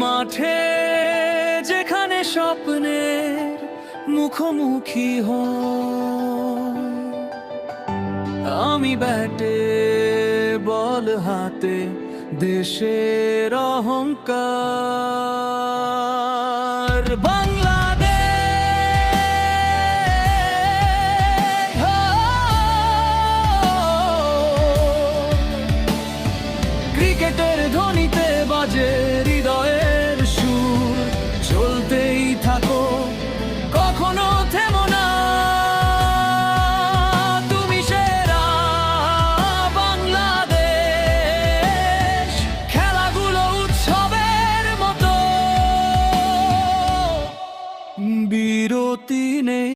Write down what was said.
মাঠে যেখানে স্বপ্নের মুখোমুখি হ আমি ব্যাটে, বল হাতে, দেশের অহংকার। বাংলাদেশ ক্রিকেটের ধ্বনিতে বাজে বিরতি নেই।